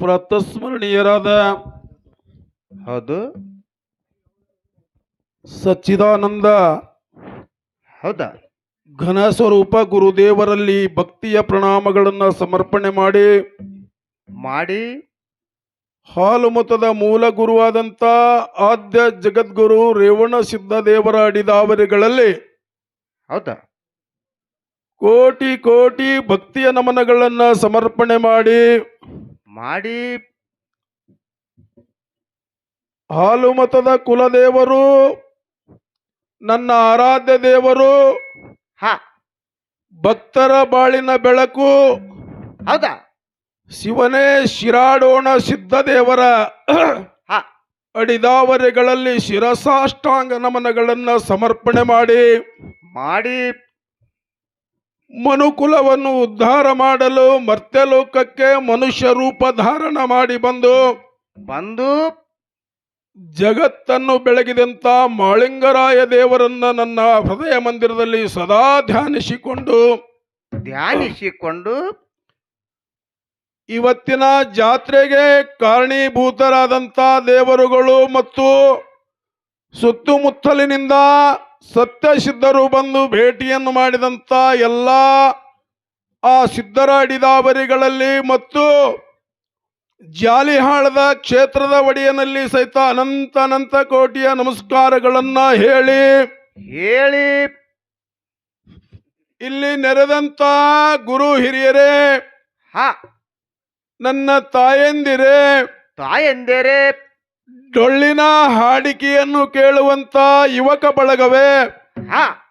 ಪ್ರತಸ್ಮರಣೀಯರಾದ ಹೌದು. ಸಚ್ಚಿದಾನಂದ ಹೌದಾ? ಘನ ಸ್ವರೂಪ ಗುರುದೇವರಲ್ಲಿ ಭಕ್ತಿಯ ಪ್ರಣಾಮಗಳನ್ನು ಸಮರ್ಪಣೆ ಮಾಡಿ ಮಾಡಿ. ಹಾಲು ಮತದ ಮೂಲ ಗುರುವಾದಂಥ ಆದ್ಯ ಜಗದ್ಗುರು ರೇವಣ ಸಿದ್ಧದೇವರ ಅಡಿದಾವರಿಗಳಲ್ಲಿ ಹೌದಾ? ಕೋಟಿ ಕೋಟಿ ಭಕ್ತಿಯ ನಮನಗಳನ್ನು ಸಮರ್ಪಣೆ ಮಾಡಿ ಮಾಡಿ ಹಾಲು ಮತದ ಕುಲದೇವರು ನನ್ನ ಆರಾಧ್ಯ ದೇವರು ಹ. ಭಕ್ತರ ಬಾಳಿನ ಬೆಳಕು ಹೌದಾ? ಶಿವನೇ ಶಿರಾಡೋಣ ಸಿದ್ಧದೇವರ ದೇವರ ಅಡಿದಾವರೆಗಳಲ್ಲಿ ಶಿರಸಾಷ್ಟಾಂಗ ನಮನಗಳನ್ನು ಸಮರ್ಪಣೆ ಮಾಡಿ. ಮಾಡಿ. ಮನುಕುಲವನ್ನು ಉದ್ಧಾರ ಮಾಡಲು ಮರ್ತ್ಯಲೋಕಕ್ಕೆ ಮನುಷ್ಯ ರೂಪ ಧಾರಣ ಮಾಡಿ ಬಂದು ಬಂದು ಜಗತ್ತನ್ನು ಬೆಳಗಿದಂತ ಮಾಳಿಂಗರಾಯ ದೇವರನ್ನ ನನ್ನ ಹೃದಯ ಮಂದಿರದಲ್ಲಿ ಸದಾ ಧ್ಯಾನಿಸಿಕೊಂಡು ಧ್ಯಾನಿಸಿಕೊಂಡು ಇವತ್ತಿನ ಜಾತ್ರೆಗೆ ಕಾರಣೀಭೂತರಾದಂಥ ದೇವರುಗಳು ಮತ್ತು ಸುತ್ತಮುತ್ತಲಿನಿಂದ ಸತ್ಯಸಿದ್ಧರು ಬಂದು ಭೇಟಿಯನ್ನು ಮಾಡಿದಂಥ ಎಲ್ಲ ಆ ಸಿದ್ಧರ ಅಡಿದಾವರಿಗಳಲ್ಲಿ ಮತ್ತು ಜಾಲಿಹಾಳದ ಕ್ಷೇತ್ರದ ಒಡೆಯನಲ್ಲಿ ಸಹಿತ ಅನಂತ ಅನಂತ ಕೋಟಿಯ ನಮಸ್ಕಾರಗಳನ್ನ ಹೇಳಿ ಹೇಳಿ. ಇಲ್ಲಿ ನೆರೆದಂತ ಗುರು ಹಿರಿಯರೇ ಹಾ. ನನ್ನ ತಾಯಂದಿರೇ ತಾಯಂದೇರೆ. ಡೊಳ್ಳಿನ ಹಾಡಿಕೆಯನ್ನು ಕೇಳುವಂತ ಯುವಕ ಬಳಗವೇ ಹಾ.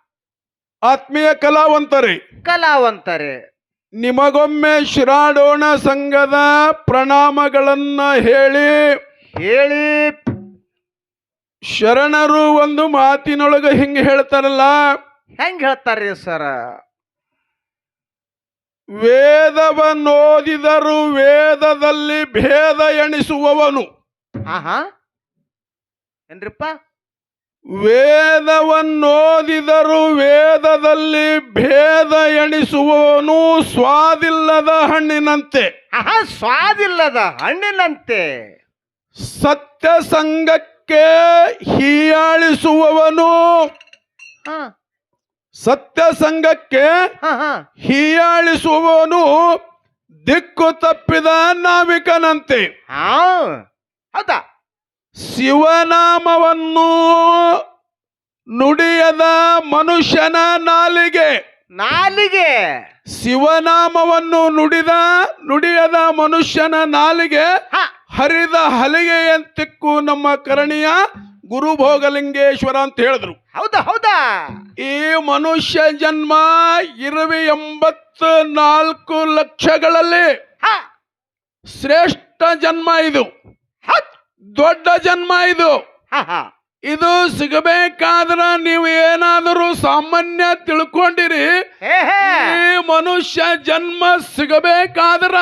ಆತ್ಮೀಯ ಕಲಾವಂತರೇ. ಕಲಾವಂತರೇ. ನಿಮಗೊಮ್ಮೆ ಶಿರಾಡೋಣ ಸಂಘದ ಪ್ರಣಾಮಗಳನ್ನ ಹೇಳಿ. ಹೇಳಿ. ಶರಣರು ಒಂದು ಮಾತಿನೊಳಗೆ ಹಿಂಗೆ ಹೇಳ್ತಾರಲ್ಲ. ಹೆಂಗ್ ಹೇಳ್ತಾರ್ರಿ ಸರ? ವೇದವನ್ನೋದಿದರು ವೇದದಲ್ಲಿ ಭೇದ ಎಣಿಸುವವನು. ಹಾ ಹಾ ಏನ್ರಿಪ್ಪ? ವೇದವನ್ನೋದಿದರು ವೇದದಲ್ಲಿ ಭೇದ ಎಣಿಸುವವನು ಸ್ವಾದಿಲ್ಲದ ಹಣ್ಣಿನಂತೆ. ಹಾ ಹಾ ಸ್ವಾದಿಲ್ಲದ ಹಣ್ಣಿನಂತೆ. ಸತ್ಯ ಸಂಘಕ್ಕೆ ಹೀಯಾಳಿಸುವವನು ಹಾ. ಸತ್ಯ ಸಂಘಕ್ಕೆ ಹಾ ಹಾ. ಹೀಯಾಳಿಸುವವನು ದಿಕ್ಕು ತಪ್ಪಿದ ನಾವಿಕನಂತೆ. ಹಾ. ಹೌದಾ. ಶಿವನಾಮವನ್ನು ನುಡಿಯದ ಮನುಷ್ಯನ ನಾಲಿಗೆ. ನಾಲಿಗೆ. ಶಿವನಾಮವನ್ನು ನುಡಿದ ನುಡಿಯದ ಮನುಷ್ಯನ ನಾಲಿಗೆ ಹರಿದ ಹಲಿಗೆಯಂತಿಕ್ಕು ನಮ್ಮ ಕರಣಿಯ ಗುರು ಭೋಗಲಿಂಗೇಶ್ವರ ಅಂತ ಹೇಳಿದ್ರು. ಹೌದಾ ಹೌದಾ? ಈ ಮನುಷ್ಯ ಜನ್ಮ ಇರುವೆ ಎಂಬತ್ತು ನಾಲ್ಕು ಲಕ್ಷಗಳಲ್ಲಿ. ಹಾ. ಶ್ರೇಷ್ಠ ಜನ್ಮ ಇದು. ದೊಡ್ಡ ಜನ್ಮ ಇದು. ಇದು ಸಿಗಬೇಕಾದ್ರ ನೀವು ಏನಾದರೂ ಸಾಮಾನ್ಯ ತಿಳ್ಕೊಂಡಿರಿ. ಈ ಮನುಷ್ಯ ಜನ್ಮ ಸಿಗಬೇಕಾದ್ರ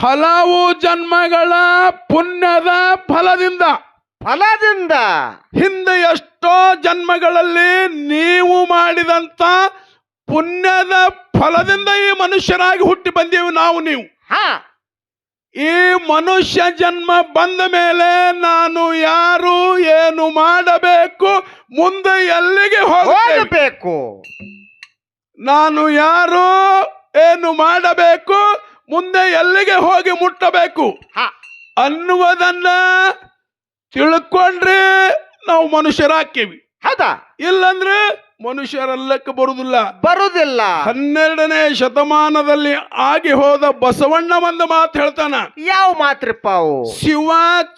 ಹಲವು ಜನ್ಮಗಳ ಪುಣ್ಯದ ಫಲದಿಂದ. ಫಲದಿಂದ. ಹಿಂದೆ ಎಷ್ಟೋ ಜನ್ಮಗಳಲ್ಲಿ ನೀವು ಮಾಡಿದಂತ ಪುಣ್ಯದ ಫಲದಿಂದ ಈ ಮನುಷ್ಯರಾಗಿ ಹುಟ್ಟಿ ಬಂದೀವಿ ನಾವು ನೀವು. ಹಾ. ಈ ಮನುಷ್ಯ ಜನ್ಮ ಬಂದ ಮೇಲೆ ನಾನು ಯಾರು ಏನು ಮಾಡಬೇಕು? ಮುಂದೆ ಎಲ್ಲಿಗೆ ಹೋಗಬೇಕು. ನಾನು ಯಾರು ಏನು ಮಾಡಬೇಕು? ಮುಂದೆ ಎಲ್ಲಿಗೆ ಹೋಗಿ ಮುಟ್ಟಬೇಕು? ಹಾ. ಅನ್ನುವುದನ್ನ ತಿಳ್ಕೊಂಡ್ರೆ ನಾವು ಮನುಷ್ಯರಾಕ್ಕೇವಿ ಹೌದಾ? ಇಲ್ಲಂದ್ರೆ ಮನುಷ್ಯರಲ್ಲಕ್ಕೆ ಬರುವುದಿಲ್ಲ. ಬರುವುದಿಲ್ಲ. ಹನ್ನೆರಡನೇ ಶತಮಾನದಲ್ಲಿ ಆಗಿ ಹೋದ ಬಸವಣ್ಣ ಒಂದು ಮಾತು ಹೇಳ್ತಾನ. ಯಾವ ಮಾತ್ರಿಪ್ಪ ಅವು? ಶಿವ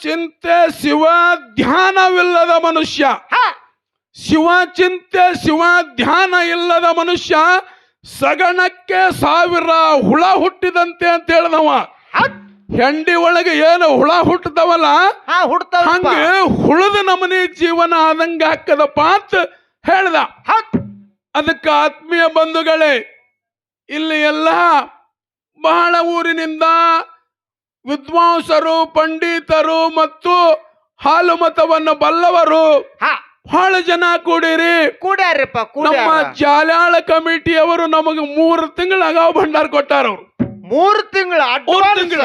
ಚಿಂತೆ ಶಿವ ಧ್ಯಾನವಿಲ್ಲದ ಮನುಷ್ಯ. ಹಾ. ಶಿವ ಚಿಂತೆ ಶಿವ ಧ್ಯಾನ ಇಲ್ಲದ ಮನುಷ್ಯ ಸಗಣಕ್ಕೆ ಸಾವಿರ ಹುಳ ಹುಟ್ಟಿದಂತೆ ಅಂತ ಹೇಳ್ದವ. ಹೆಂಡಿ ಒಳಗೆ ಏನು ಹುಳ ಹುಟ್ಟದವಲ್ಲ? ಹಾ ಹುಡ್ತಾವ ಹಂಗೆ ಹುಳದ ನಮನೆ ಜೀವನ ಆದಂಗ ಹಾಕದ ಅಂತ ಹೇಳ್ದ. ಅದಕ್ಕೆ ಆತ್ಮೀಯ ಬಂಧುಗಳೇ ಇಲ್ಲಿ ಎಲ್ಲ ಬಹಳ ಊರಿನಿಂದ ವಿದ್ವಾಂಸರು ಪಂಡಿತರು ಮತ್ತು ಹಾಲು ಮತವನ್ನು ಬಲ್ಲವರು ಹಾ. ಬಹಳ ಜನ ಕೂಡಿರಿ. ಕೂಡ್ಯಾರಪ್ಪ ನಮ್ಮ ಜಾಲಾಳ ಜಾಲಾಳ ಕಮಿಟಿಯವರು ನಮಗೆ ಮೂರು ತಿಂಗಳ ಅಗಾವ ಭಂಡಾರ ಕೊಟ್ಟಾರ ಅವರು. ಮೂರು ತಿಂಗಳ ತಿಂಗಳ.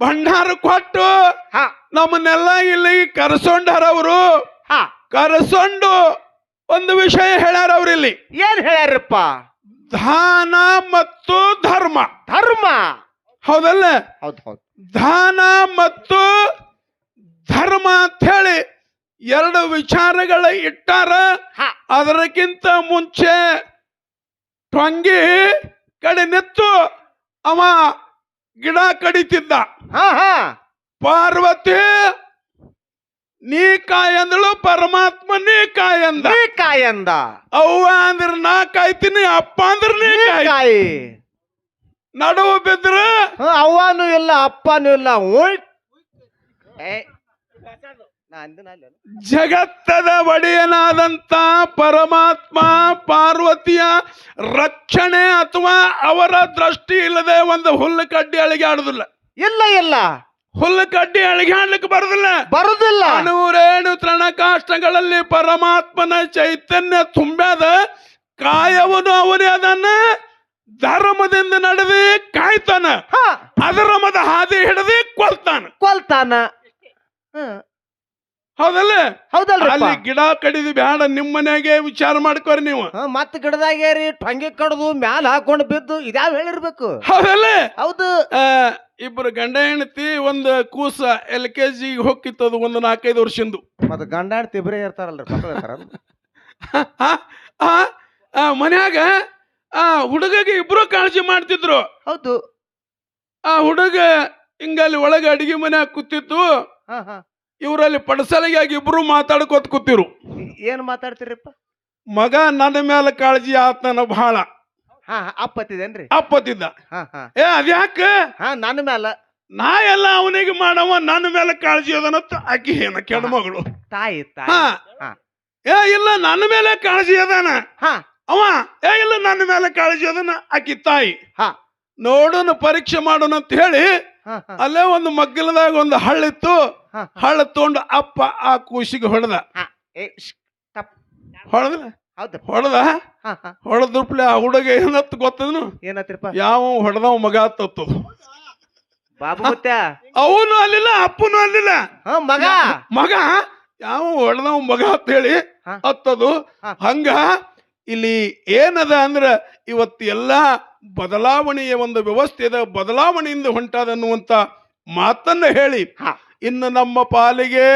ಭಂಡಾರ ಕೊಟ್ಟು ಹಾ. ನಮ್ಮನ್ನೆಲ್ಲ ಇಲ್ಲಿ ಕರೆಸೊಂಡಾರ ಅವರು ಹಾ. ಕರೆಸೊಂಡು ಒಂದು ವಿಷಯ ಹೇಳ್ಯಾರ ಅವ್ರಿಲ್ಲಿ. ಏನ್ ಹೇಳ್ಯಾರಪ್ಪ? ದಾನ ಮತ್ತು ಧರ್ಮ. ಧರ್ಮ? ಹೌದಲ್ಲ? ಹೌದು ಹೌದ್. ದಾನ ಮತ್ತು ಧರ್ಮ ಅಂತ ಹೇಳಿ ಎರಡು ವಿಚಾರಗಳ ಇಟ್ಟಾರ. ಅದರಕ್ಕಿಂತ ಅದಕ್ಕಿಂತ ಮುಂಚೆ ಟೊಂಗಿ ಕಡೆ ನಿತ್ತು ಅವ ಗಿಡ ಕಡಿತಿದ್ದ. ಪಾರ್ವತಿ ನೀ ಕಾಯಂದಳು ಪರಮಾತ್ಮ ನೀ ಕಾಯಂದ ನೀ ಕಾಯಂದ ಅವ್ವ ಅಂದ್ರ ನಾ ಕಾಯ್ತೀನಿ ಅಪ್ಪ ಅಂದ್ರ ನೀ ನೀ ಕಾಯ್ ಕಾಯಿ ನಡುವು ಬಿದ್ರ ಅವ್ವನೂ ಇಲ್ಲ ಅಪ್ಪನು ಇಲ್ಲ ಓಯ್. ಏ, ನಾ ಅಂದಿನ ಅಲ್ಲೇನು? ಜಗತ್ತದ ಒಡೆಯನಾದಂತ ಪರಮಾತ್ಮ ಪಾರ್ವತಿಯ ರಕ್ಷಣೆ ಅಥವಾ ಅವರ ದೃಷ್ಟಿ ಇಲ್ಲದೆ ಒಂದು ಹುಲ್ಲು ಕಡ್ಡಿ ಅಳಿಗಾಡುದಿಲ್ಲ ಇಲ್ಲ ಇಲ್ಲ. ಹುಲ್ಲು ಕಡ್ಡಿ ಅಳಿಗಾಡ್ಲಿಕ್ಕೆ ಬರುದಿಲ್ಲ. ಬರುದಿಲ್ಲ. ನೂರೇನು ತೃಣ ಕಾಷ್ಟಗಳಲ್ಲಿ ಪರಮಾತ್ಮನ ಚೈತನ್ಯ ತುಂಬ್ಯಾದ ಕಾಯವನು ಅವನೇ ಅದನ್ನ ಧರ್ಮದಿಂದ ನಡೆದಿ ಕಾಯ್ತಾನ. ಹಾ. ಅಧರ್ಮದ ಹಾದಿ ಹಿಡಿದು ಕೊಲ್ತಾನ. ಕೊಲ್ತಾನ. ಹೌದಲ್ಲ? ಹೌದಲ್ರಿ ಅಲ್ಲಿ ಗಿಡ ಕಡಿದು ಬ್ಯಾಡ ನಿಮ್ಮ ಮನೆಗೆ ವಿಚಾರ ಮಾಡ್ಕೋರಿ ನೀವು. ಮತ್ ಗಿಡದಾಗೇರಿ ಟಂಗಿ ಕಡ್ದು ಮ್ಯಾಲ ಹಾಕೊಂಡು ಬಿದ್ದು ಇದ್ಯಾವ ಹೇಳಿರ್ಬೇಕು? ಹೌದಲ್ಲ? ಹೌದು. ಆ, ಇಬ್ರು ಗಂಡ ಹೆಂಡತಿ ಒಂದು ಕೂಸ ಎಲ್ ಕೆ ಜಿ ಅದು ಒಂದು ನಾಲ್ಕೈದು ವರ್ಷಂದು. ಮತ್ ಗಂಡ ಹೆಂಡ್ತಿ ಇಬ್ಬರೇ ಇರ್ತಾರಲ್ರಿ ಮಕ್ಕಳು ಇರ್ತಾರ ಆ, ಆ, ಆ, ಮನ್ಯಾಗ ಆ ಹುಡುಗಗೆ ಇಬ್ರು ಕಾಳಜಿ ಮಾಡ್ತಿದ್ರು. ಹೌದು. ಆ ಹುಡುಗ ಹಿಂಗಲ್ಲಿ ಒಳಗೆ ಅಡಿಗೆ ಮನ್ಯಾಗ ಕೂತಿತ್ತು ಹಾ ಹಾ. ಇವರಲ್ಲಿ ಪಡಸಲಿಗಾಗಿ ಇಬ್ರು ಮಾತಾಡ್ಕೋತ ಕೂತಿರು. ಏನ್ ಮಾತಾಡ್ತೀರಿಪ್ಪ? ಮಗ ನನ್ನ ಮೇಲೆ ಕಾಳಜಿ ಆತನ ಬಹಳ ಹಾ ಅಪ್ಪತ್ತಿದೇನ್ರಿ? ಅಪ್ಪತ್ತಿದ್ದ. ಹಾ ಹಾ. ಏ ಅದ್ಯಾಕ? ಹಾ ನನ್ನ ಮ್ಯಾಲ. ನಾ ಎಲ್ಲ ಅವನಿಗೆ ಮಾಡವ ನನ್ನ ಮೇಲೆ ಕಾಳಜಿ ಅದನಂತ ಆಕಿ ಏನ ಕೆಣಮಗಳು ತಾಯಿ ತಾಯಿ. ಹಾ. ಹಾ. ಏ ಇಲ್ಲ ನನ್ನ ಮೇಲೆ ಕಾಳಜಿ ಅದಾನ. ಹಾ. ಅವ ಏ ಇಲ್ಲ ನನ್ನ ಮೇಲೆ ಕಾಳಜಿ ಅದನ ಆಕಿ ತಾಯಿ. ಹಾ. ನೋಡೋಣ ಪರೀಕ್ಷೆ ಮಾಡೋಣ ಅಂತ ಹೇಳಿ ಅಲ್ಲೇ ಒಂದು ಮಗ್ಗಲದಾಗ ಒಂದು ಹಳ್ಳಿತ್ತು. ಹಳ್ಳ ತಗೊಂಡು ಅಪ್ಪ ಆ ಕೂಸಿಗೆ ಹೊಡೆದ. ಹೊಡೆದ? ಹೊಡೆದ? ಹೊಡೆದ್ರಪ್ಲೆ ಆ ಹುಡುಗ ಏನತ್ತು ಗೊತ್ತದನು? ಏನತ್ರಿಪ್ಪ ಯಾವ ಹೊಡೆದವ ಮಗ ತತ್ತದು ಅವನು ಅಲ್ಲಿಲ್ಲ ಅಪ್ಪನು ಅಲ್ಲಿಲ್ಲ. ಮಗ? ಮಗ? ಯಾವ ಹೊಡೆದವ ಮಗ ಅಂತ ಹೇಳಿ ಅತ್ತದು. ಹಂಗ ಇಲ್ಲಿ ಏನದ ಅಂದ್ರೆ ಇವತ್ತು ಎಲ್ಲ ಬದಲಾವಣೆಯ ಒಂದು ವ್ಯವಸ್ಥೆದ ಬದಲಾವಣೆಯಿಂದ ಹೊಂಟಾದ ಅನ್ನುವಂತ ಮಾತನ್ನ ಹೇಳಿ. ಇನ್ನು ನಮ್ಮ ಪಾಲಿಗೆ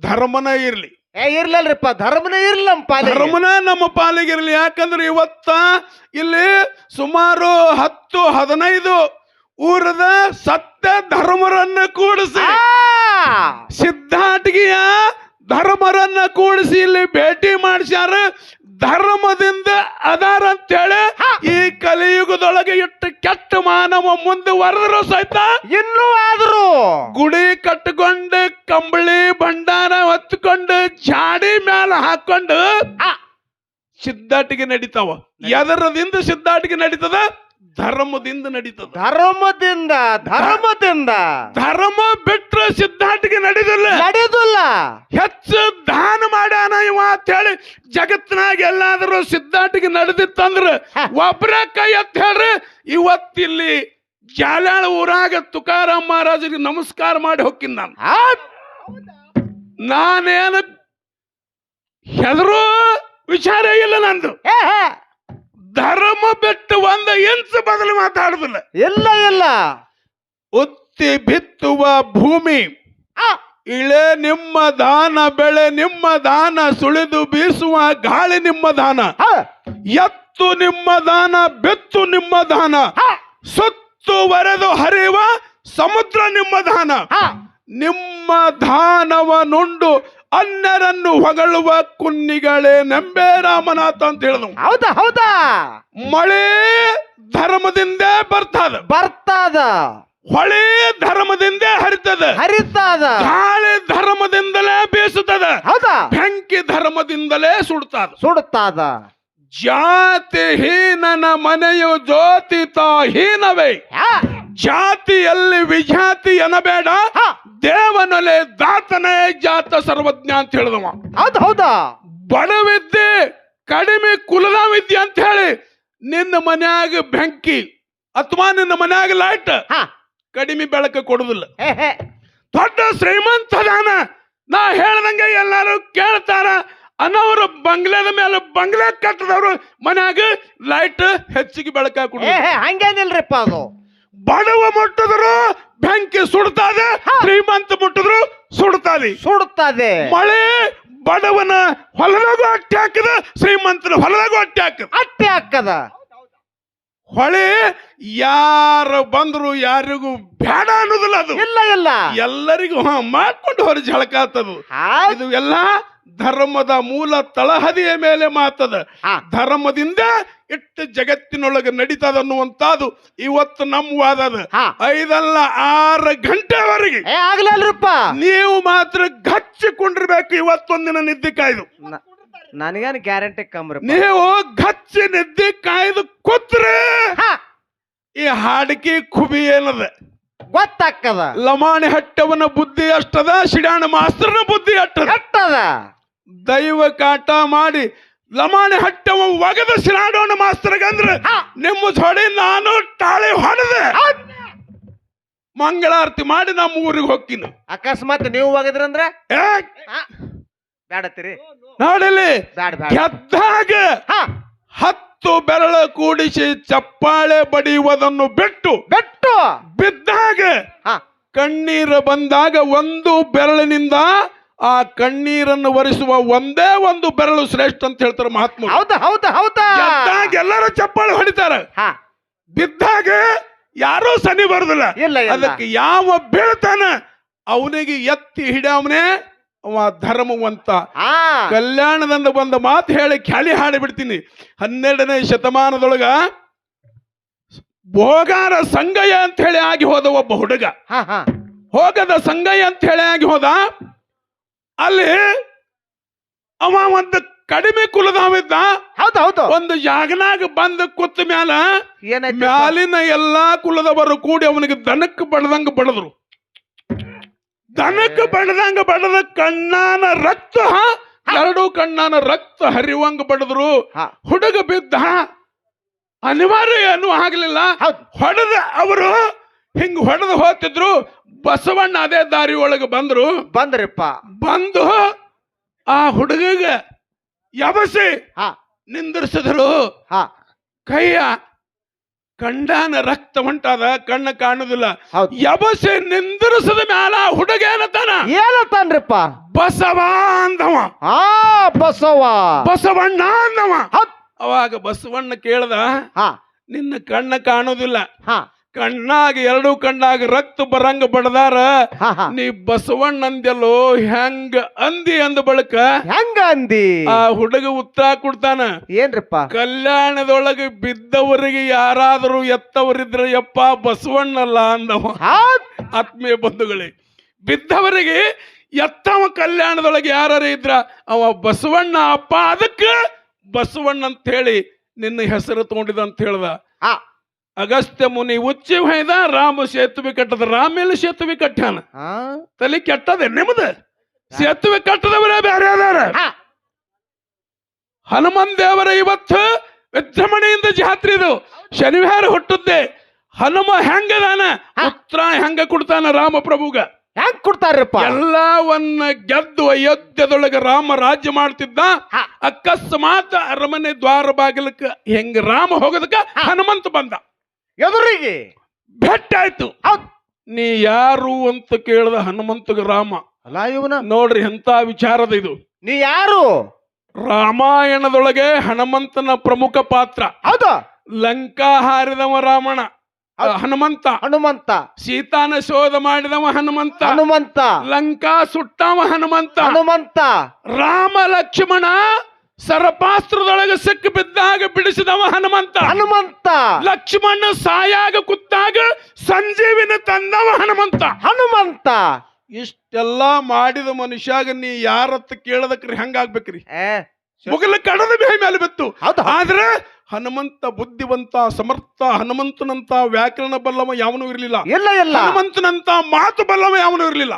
ಧರ್ಮನ ಇರಲಿ. ಏ ಇರ್ಲಲ್ರಿಪ್ಪ ಧರ್ಮನೇ ನಮ್ಮ ಪಾಲಿಗೆ. ಧರ್ಮನ ನಮ್ಮ ಪಾಲಿಗೆ ಇರಲಿ. ಯಾಕಂದ್ರೆ ಇವತ್ತ ಇಲ್ಲಿ ಸುಮಾರು ಹತ್ತು ಹದಿನೈದು ಊರದ ಸತ್ಯ ಧರ್ಮರನ್ನ ಕೂಡಿಸಿ ಸಿದ್ಧಾಟಿಗೆಯ ಧರ್ಮರನ್ನ ಕೂಡಿಸಿ ಇಲ್ಲಿ ಭೇಟಿ ಮಾಡಿಸ್ಯಾರ ಧರ್ಮದಿಂದ ಅದಾರ ಅಂತೇಳಿ ಈ ಕಲಿಯುಗದೊಳಗೆ ಇಟ್ಟು ಕೆಟ್ಟ ಮಾನವ ಮುಂದುವರೆದ್ರು ಸಹಿತ ಇನ್ನೂ ಆದರೂ. ಗುಡಿ ಕಟ್ಟಿಕೊಂಡು ಕಂಬಳಿ ಭಂಡಾರ ಹೊತ್ಕೊಂಡು ಜಾಡಿ ಮ್ಯಾಲ ಹಾಕೊಂಡು ಆ! ಸಿದ್ಧಾಟಿಗೆ ನಡೀತಾವ. ಎದರದಿಂದ ಸಿದ್ದಾಟಿಗೆ ನಡೀತದ? ಧರ್ಮದಿಂದ ನಡೀತದ ಧರ್ಮದಿಂದ ಧರ್ಮದಿಂದ ಧರ್ಮ ಬಿಟ್ಟರೆ ಸಿದ್ಧಾಂತಿಗೆ ನಡೆದಿಲ್ಲ ನಡೆದಿಲ್ಲ ಹೆಚ್ಚು ದಾನ ಮಾಡ್ಯಾನ ಇವ ಅಂತ ಹೇಳಿ ಜಗತ್ತಿನಾಗ ಎಲ್ಲಾದ್ರೂ ಸಿದ್ಧಾಂತಿಗೆ ನಡೆದಿತ್ತಂದ್ರೆ. ಒಬ್ರ ಕೈ ಎತ್ತ ಹೇಳ್ರಿ ಇವತ್ತಿಲ್ಲಿ ಜಾಲಾಳ ಊರಾಗ ತುಕಾರಾಮ್ ಮಹಾರಾಜರಿಗೆ ನಮಸ್ಕಾರ ಮಾಡಿ ಹೋಗ್ತೀನಿ ನಾನು! ನಾನೇನು ಹೆದರೂ ವಿಚಾರ ಇಲ್ಲ ನಂದು. ಧರ್ಮ ಬಿಟ್ಟು ಒಂದ ಇಂಚು ಬದಲು ಮಾತಾಡುದಿಲ್ಲ ಇಲ್ಲ ಇಲ್ಲ ಉತ್ತಿ ಬಿತ್ತುವ ಭೂಮಿ! ಇಳೆ ನಿಮ್ಮ ದಾನ ಬೆಳೆ ನಿಮ್ಮ ದಾನ ಸುಳಿದು ಬೀಸುವ ಗಾಳಿ ನಿಮ್ಮ ದಾನ. ಎತ್ತು ನಿಮ್ಮ ದಾನ ಬೆತ್ತು ನಿಮ್ಮ ದಾನ. ಸುತ್ತುವರೆದು ಹರಿಯುವ ಸಮುದ್ರ ನಿಮ್ಮ ದಾನ. ನಿಮ್ಮ ದಾನವ ನುಂಡು ಅನ್ಯರನ್ನು ಹೊಗಳುವ ಕುನ್ನಿಗಳೇ ನಂಬೆ ರಾಮನಾಥ ಅಂತ ಹೇಳಿದ್ರು ಹೌದಾ ಹೌದಾ? ಮಳೆ ಧರ್ಮದಿಂದ ಬರ್ತದ. ಬರ್ತದ. ಹೊಳೆ ಧರ್ಮದಿಂದ ಹರಿತದ. ಹರಿತದ. ಗಾಳಿ ಧರ್ಮದಿಂದಲೇ ಬೀಸುತ್ತದೆ. ಹೌದಾ? ಬೆಂಕಿ ಧರ್ಮದಿಂದಲೇ ಸುಡ್ತದ. ಸುಡುತ್ತಾದ ಜಾತಿ ಹೀನನ ಮನೆಯು ಜ್ಯೋತಿ ಹೀನವೇ ಹಾ. ಜಾತಿಯಲ್ಲಿ ವಿಜಾತಿ ಎನಬೇಡ ಹ. ದೇವನೊಲೆ ದಾತನೇ ಜಾತ ಸರ್ವಜ್ಞ ಅಂತ ಹೇಳಿದವ. ಅದ್ ಹೌದಾ? ಬಡವಿದ್ದೆ ಕಡಿಮೆ ಕುಲದ ವಿದ್ಯೆ ಅಂತ ಹೇಳಿ ನಿನ್ನ ಮನ್ಯಾಗ ಬೆಂಕಿ ಅಥವಾ ನಿನ್ನ ಮನ್ಯಾಗ ಲೈಟ್ ಹಾ. ಕಡಿಮೆ ಬೆಳಕ ಕೊಡುದಿಲ್ಲ. ದೊಡ್ಡ ಶ್ರೀಮಂತ ಶ್ರೀಮಂತದಾನ. ನಾ ಹೇಳ್ದಂಗೆ ಎಲ್ಲಾರು ಕೇಳ್ತಾರ. ಅನ್ನೋರು ಬಂಗ್ಲೆದ ಮೇಲೆ ಬಂಗ್ಲೆ ಕಟ್ಟದವ್ರು ಮನ್ಯಾಗ ಲೈಟ್ ಹೆಚ್ಚಿಗೆ ಬೆಳಕ ಕೊಡು ಹೇ ಹೇ ಹಂಗೇನಿಲ್ರಿಪ್ಪ ಅದು? ಬಡವ ಮುಟ್ಟಿದ್ರು ಬೆಂಕಿ ಸುಡ್ತಾದೆ ಶ್ರೀಮಂತ ಮುಟ್ಟಿದ್ರು ಸುಡ್ತಾದೆ. ಸುಡುತ್ತದೆ ಮಳೆ ಬಡವನ ಹೊಲದಾಗೂ ಅಟ್ಟಿ ಹಾಕದ ಶ್ರೀಮಂತನ ಹೊಲದಾಗೂ ಅಟ್ಟಿ ಹಾಕದ. ಅಟ್ಟೆ ಹಾಕದ. ಹೊಳೆ ಯಾರು ಬಂದ್ರು ಯಾರಿಗೂ ಬೇಡ ಅನ್ನೋದಿಲ್ಲ ಅದು. ಇಲ್ಲ ಇಲ್ಲ. ಎಲ್ಲರಿಗೂ ಹಾ ಮಾಡ್ಕೊಂಡು ಹೊರ ಜಳಕಾತದು. ಇದು ಎಲ್ಲ ಧರ್ಮದ ಮೂಲ ತಳಹದಿಯ ಮೇಲೆ ಮಾತದ. ಧರ್ಮದಿಂದ ಇಟ್ಟು ಜಗತ್ತಿನೊಳಗೆ ನಡೀತದ ಅನ್ನುವಂತಾದು ಇವತ್ತು ನಮ್ಮ ವಾದ ಐದಲ್ಲ ಆರು ಗಂಟೆವರೆಗೆ ಆಗ್ಲಲ್ರಿಪ್ಪ. ನೀವು ಮಾತ್ರ ಗಚ್ಚಿಕೊಂಡಿರ್ಬೇಕು ಇವತ್ತೊಂದಿನ ನಿದ್ದೆ ಕಾಯ್ದು. ನನಗೇನು ಗ್ಯಾರಂಟಿ ಕಮ್ರಿ ನೀವು ಗಚ್ಚಿ ನಿದ್ದೆ ಕಾಯ್ದು ಕೂತ್ರೆ ಹಾ. ಈ ಹಾಡಿಕೆ ಖುಬಿ ಏನದ? ಗೊತ್ತಾಕ್ಕದ ಲಮಾಣಿ ಹಟ್ಟವನ ಬುದ್ಧಿ ಅಷ್ಟದ ಶಿಡಾಣ ಮಾಸ್ತ್ರನ ಬುದ್ಧಿ ಅಷ್ಟದ. ದೈವ ಕಾಟ ಮಾಡಿ ಲಮಾಣಿ ಹಟ್ಟವ ಒಗದ ಸಿರಾಡೋಣ ಮಾಸ್ತರ್ಗಂದ್ರ. ನಿಮ್ಮ ಜೋಡಿ ನಾನು ತಾಳಿ ಹೊಡೆದೆ. ಮಂಗಳಾರತಿ ಮಾಡಿ ನಮ್ಮ ಊರಿಗೆ ಹೋಗ್ತೀನಿ. ಅಕಸ್ಮಾತ್ ನೀವು ಹೋಗಿದ್ರಂದ್ರ ಬೇಡತ್ತೀರಿ ನೋಡಿಲಿ ಗೆದ್ದಾಗ ಹಾ. ಹತ್ತು ಬೆರಳ ಕೂಡಿಸಿ ಚಪ್ಪಾಳೆ ಬಡಿಯುವುದನ್ನು ಬಿಟ್ಟು ಬಿಟ್ಟು. ಬಿದ್ದಾಗ ಕಣ್ಣೀರು ಬಂದಾಗ ಒಂದು ಬೆರಳಿನಿಂದ ಆ ಕಣ್ಣೀರನ್ನು ಒರೆಸುವ ಒಂದೇ ಒಂದು ಬೆರಳು ಶ್ರೇಷ್ಠ ಅಂತ ಹೇಳ್ತಾರೆ ಮಹಾತ್ಮ ಹೌದ ಹೌದ ಹೌದಾ? ಗೆದ್ದಾಗ ಎಲ್ಲರೂ ಚಪ್ಪಾಳೆ ಹೊಡಿತಾರೆ. ಹಾ. ಬಿದ್ದಾಗ ಯಾರೂ ಸನಿ ಬರುದಿಲ್ಲ. ಇಲ್ಲ ಇಲ್ಲ. ಅದಕ್ಕೆ ಯಾವ ಬೀಳ್ತಾನ ಅವನಿಗೆ ಎತ್ತಿ ಹಿಡಿಯವನೇ ಅವ ಧರ್ಮವಂತ. ಹಾ. ಕಲ್ಯಾಣದಿಂದ ಬಂದ ಮಾತು ಹೇಳಿ ಖ್ಯಾಲಿ ಹಾಡಿ ಬಿಡ್ತೀನಿ ಹನ್ನೆರಡನೇ ಶತಮಾನದೊಳಗ ಭೋಗಾರ ಸಂಗಯ್ಯ ಅಂತ ಹೇಳಿ ಆಗಿ ಹೋದ ಒಬ್ಬ ಹುಡುಗ. ಹಾ ಹಾ. ಹೋಗದ ಸಂಗಯ್ಯ ಅಂತ ಹೇಳಿ ಆಗಿ ಹೋದ ಅಲ್ಲಿ ಅವ ಒಂದು ಕಡಿಮೆ ಕುಲದವಿದ್ದ ಹೌದು ಹೌದು. ಒಂದು ಜಾಗನಾಗ ಬಂದ ಕೂತ ಮ್ಯಾಲ ಏನಾಯ್ತು? ಮ್ಯಾಲಿನ ಎಲ್ಲಾ ಕುಲದವರು ಕೂಡಿ ಅವನಿಗೆ ದನಕ್ಕೆ ಬಡದಂಗ ಬಡದ್ರು. ದನಕ್ಕೆ ಬಡದಂಗ ಬಡದ ಕಣ್ಣಾನ ರಕ್ತ ಎರಡು ಕಣ್ಣಾನ ರಕ್ತ ಹರಿವಂಗ ಬಡದ್ರು. ಹುಡುಗ ಬಿದ್ದ ಅನಿವಾರ್ಯ ಏನು ಆಗ್ಲಿಲ್ಲ. ಹೊಡೆದ ಅವರು ಹಿಂಗ್ ಹೊಡೆದು ಹೋಗ್ತಿದ್ರು. ಬಸವಣ್ಣ ಅದೇ ದಾರಿ ಒಳಗೆ ಬಂದ್ರು. ಬಂದ್ರಪ್ಪ. ಬಂದು ಆ ಹುಡುಗಗ ಯಬಸಿ ಹಾ. ನಿಂದಿರಿಸಿದ್ರು. ಹಾ. ಕೈಯ ಕಂಡಾನ ರಕ್ತ ಹೊಂಟಾದ ಕಣ್ಣ ಕಾಣುದಿಲ್ಲ. ಯಬಸೆ ನಿಂದಿರಿಸಿದ ಮ್ಯಾಲ ಆ ಹುಡುಗ ಏನತಾನ? ಏನತಾನ್ರಿಪ್ಪ? ಬಸವ ಅಂದವ. ಹಾ ಬಸವ. ಬಸವಣ್ಣ ಅಂದವ. ಅವಾಗ ಬಸವಣ್ಣ ಕೇಳ್ದ ಹಾ. ನಿನ್ನ ಕಣ್ಣ ಕಾಣುದಿಲ್ಲ. ಹಾ. ಕಣ್ಣಾಗ ಎರಡು ಕಣ್ಣಾಗ ರಕ್ತ ಬರಂಗ ಬಡದಾರ. ನೀ ಬಸವಣ್ಣ ಅಂದೆಲ್ಲೋ ಹೆಂಗ ಅಂದಿ ಅಂದ ಬಳಕ ಹೆಂಗ ಅಂದಿ? ಆ ಹುಡುಗ ಉತ್ತರ ಕೊಡ್ತಾನ. ಏನ್ರಪ್ಪ? ಕಲ್ಯಾಣದೊಳಗೆ ಬಿದ್ದವರಿಗೆ ಯಾರಾದರೂ ಎತ್ತವರಿದ್ರೆ ಯಪ್ಪ ಬಸವಣ್ಣಲ್ಲ ಅಂದವ. ಆತ್ಮೀಯ ಬಂಧುಗಳೇ ಬಿದ್ದವರಿಗೆ ಎತ್ತವ ಕಲ್ಯಾಣದೊಳಗೆ ಯಾರು ಇದ್ರ? ಅವ ಬಸವಣ್ಣ. ಅಪ್ಪ ಅದಕ್ಕೆ ಬಸವಣ್ಣ ಅಂತ ಹೇಳಿ ನಿನ್ನ ಹೆಸರು ತಗೊಂಡಿದ ಅಂತ ಹೇಳ್ದ. ಅಗಸ್ತ್ಯ ಮುನಿ ಉಚ್ಚಿ ಹೊಯ್ದ ರಾಮ ಸೇತುವೆ ಕಟ್ಟದ ರಾಮ ಎಲ್ಲಿ ಸೇತುವೆ ಕಟ್ಟಾನ ತಲೆ ಕೆಟ್ಟದ ನಿಮ್ದು? ಸೇತುವೆ ಕಟ್ಟದವರೇ ಬೇರೆ ಅದಾರ. ಹನುಮನ್ ದೇವರ ಇವತ್ತು ವಿಜೃಂಭಣೆಯಿಂದ ಜಾತ್ರೆ ಇದು. ಶನಿವಾರ ಹುಟ್ಟುತ್ತೆ ಹನುಮ ಹೆಂಗದಾನ? ಉತ್ತರ ಹೆಂಗ ಕೊಡ್ತಾನ ರಾಮ ಪ್ರಭುಗ ಹೆಂಗ್ ಕೊಡ್ತಾರಪ್ಪ? ಎಲ್ಲವನ್ನ ಗೆದ್ದು ಅಯೋಧ್ಯದೊಳಗೆ ರಾಮ ರಾಜ್ಯ ಮಾಡ್ತಿದ್ದ. ಅಕಸ್ಮಾತ್ ಅರಮನೆ ದ್ವಾರ ಬಾಗಿಲಕ್ಕ ಹೆಂಗ ರಾಮ ಹೋಗೋದಕ್ಕ ಹನುಮಂತ ಬಂದ. ಎದುರಿಗೆ. ಭೆಟ್ಟಾಯ್ತು. ಹೌದ್. ನೀ ಯಾರು ಅಂತ ಕೇಳಿದ ಹನುಮಂತಗ ರಾಮ. ಅಲ್ಲ ಇವನ? ನೋಡ್ರಿ ಎಂತ ವಿಚಾರದ ಇದು. ನೀ ಯಾರು? ರಾಮಾಯಣದೊಳಗೆ ಹನುಮಂತನ ಪ್ರಮುಖ ಪಾತ್ರ. ಅದ ಲಂಕಾ ಹಾರಿದವ ರಾಮಣ. ಹನುಮಂತ. ಹನುಮಂತ. ಸೀತಾನ ಶೋಧ ಮಾಡಿದವ ಹನುಮಂತ. ಹನುಮಂತ. ಲಂಕಾ ಸುಟ್ಟವ ಹನುಮಂತ. ಹನುಮಂತ. ರಾಮ ಲಕ್ಷ್ಮಣ ಸರಪಾಸ್ತ್ರದೊಳಗೆ ಸಿಕ್ಕಿ ಬಿದ್ದಾಗ ಬಿಡಿಸಿದವ ಹನುಮಂತ. ಹನುಮಂತ. ಲಕ್ಷ್ಮಣ ಸಾಯಾಗ ಕುತ್ತಾಗ ಸಂಜೀವಿನ ತಂದವ ಹನುಮಂತ. ಹನುಮಂತ. ಇಷ್ಟೆಲ್ಲ ಮಾಡಿದ ಮನುಷ್ಯಾಗ ನೀ ಯಾರತ್ತ ಕೇಳದಕ್ರಿ ಹಂಗಾಗ್ಬೇಕ್ರಿ. ಮುಗಿಲ ಮುಗಲ ಕಡದ ಮೇ ಮೇಲೆ ಬಿತ್ತು. ಆದ್ರೆ ಹನುಮಂತ ಬುದ್ಧಿವಂತ ಸಮರ್ಥ ಹನುಮಂತನಂತ ವ್ಯಾಕರಣ ಬಲ್ಲವ ಯಾವನೂ ಇರಲಿಲ್ಲ. ಇಲ್ಲ ಇಲ್ಲ. ಹನುಮಂತನಂತ ಮಾತು ಬಲ್ಲವ ಯಾವನು ಇರಲಿಲ್ಲ.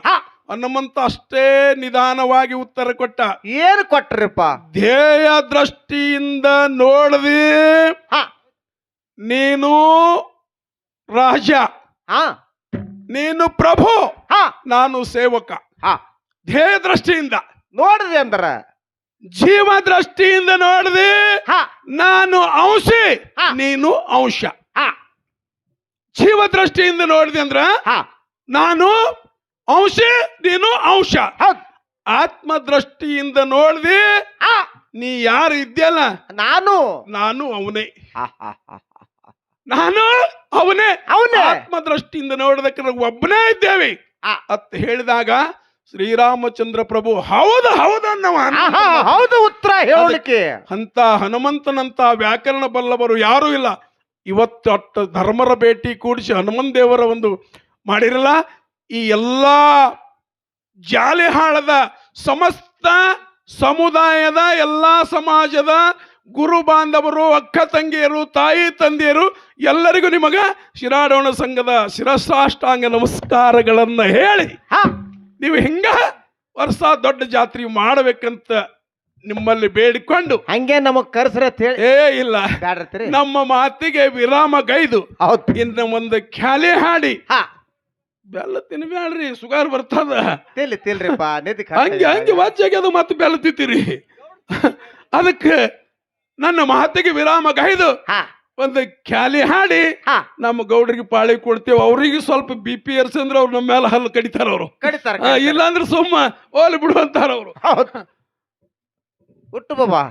ಹಾ, ಹನುಮಂತ ಅಷ್ಟೇ ನಿಧಾನವಾಗಿ ಉತ್ತರ ಕೊಟ್ಟ. ಏನು ಕೊಟ್ರಪ್ಪ? ಧ್ಯೇಯ ದೃಷ್ಟಿಯಿಂದ ನೋಡದಿ. ನೀನು ರಾಜ. ಹಾ. ನೀನು ಪ್ರಭು. ಹಾ. ನಾನು ಸೇವಕ. ಹಾ. ಧ್ಯೇಯ ದೃಷ್ಟಿಯಿಂದ. ನೋಡದೆ ಅಂದ್ರ? ಜೀವ ದೃಷ್ಟಿಯಿಂದ ನೋಡಿದೆ. ಹಾ. ನಾನು ಅಂಶಿ. ನೀನು ಅಂಶ. ಜೀವ ದೃಷ್ಟಿಯಿಂದ ನೋಡಿದೆ ಅಂದ್ರ? ಹಾ. ನಾನು ಅಂಶ ನೀನು ಅಂಶ ಆತ್ಮದೃಷ್ಟಿಯಿಂದ ಆತ್ಮ ದೃಷ್ಟಿಯಿಂದ ನೋಡಿದೆ ನೀ ಯಾರು ಇದ್ಯಲ್ಲ? ನಾನು. ನಾನು ಅವನೇ. ನಾನು ಅವನೇ. ಅವನೇ. ಆತ್ಮ ದೃಷ್ಟಿಯಿಂದ ನೋಡೋದಕ್ಕೆ ಒಬ್ಬನೇ ಇದ್ದೇವೆ. ಅಂತ ಹೇಳಿದಾಗ ಶ್ರೀರಾಮಚಂದ್ರ ಪ್ರಭು ಹೌದು ಹೌದು ಹೌದು ಉತ್ತರ ಹೇಳಲಿಕ್ಕೆ ಅಂತ ಹನುಮಂತನಂತ ವ್ಯಾಕರಣ ಬಲ್ಲವರು ಯಾರೂ ಇಲ್ಲ. ಇವತ್ತು ಅಟ್ಟ ಧರ್ಮರ ಭೇಟಿ ಕೂಡಿಸಿ ಹನುಮನ್ ದೇವರ ಒಂದು ಮಾಡಿರಲ್ಲ. ಈ ಎಲ್ಲ ಜಾಲಿಹಾಳದ ಸಮಸ್ತ ಸಮುದಾಯದ ಎಲ್ಲ ಸಮಾಜದ ಗುರು ಬಾಂಧವರು ಅಕ್ಕ ತಂಗಿಯರು ತಾಯಿ ತಂದೆಯರು ಎಲ್ಲರಿಗೂ ನಿಮಗ ಶಿರಾಡೋಣ ಸಂಘದ ಶಿರಸಾಷ್ಟಾಂಗ ನಮಸ್ಕಾರಗಳನ್ನ ಹೇಳಿ ನೀವು ಹಿಂಗ ವರ್ಷ ದೊಡ್ಡ ಜಾತ್ರೆ ಮಾಡಬೇಕಂತ ನಿಮ್ಮಲ್ಲಿ ಬೇಡಿಕೊಂಡು. ಹಂಗೆ ನಮಗ್ ಕರ್ಸ್ರತ್ ಹೇಳಿ. ಏ ಇಲ್ಲ. ನಮ್ಮ ಮಾತಿಗೆ ವಿರಾಮ ಗೈದು. ಇನ್ನ ಒಂದು ಖ್ಯಾಲಿ ಹಾಡಿ. ಬೆಲ್ಲ ತಿನ್ಬೇಡ್ರಿ ಸುಗಾರ್ ಬರ್ತದ. ತಿಲ್ಲಿ ತಿಲ್ರಿಪ್ಪ ನಿಧಿ ಹಂಗೆ ಹಂಗೆ ವಾಚ್ಯಾಗ್ಯದ ಮತ್ತೆ ಬೆಲ್ಲ ತಿತ್ತೀರಿ ಅದಕ್ಕೆ ನನ್ನ ಮಾತಿಗೆ ವಿರಾಮ ಗೈದು. ಒಂದು ಖ್ಯಾಲಿ ಹಾಡಿ. ನಮ್ಮ ಗೌಡ್ರಿಗೆ ಪಾಳಿ ಕೊಡ್ತೇವೆ. ಅವ್ರಿಗೆ ಸ್ವಲ್ಪ ಬಿ ಪಿ ಏರ್ಸಂದ್ರೆ ಅವ್ರು ನಮ್ಮ ಮೇಲೆ ಹಲ್ಲು ಕಡಿತಾರ ಅವರು. ಕಡಿತಾರ ಇಲ್ಲಾಂದ್ರೆ ಸುಮ್ಮ ಓಲಿ ಬಿಡುವಂತಾರ ಅವರು. ಹುಟ್ಟು ಬಾಬಾ.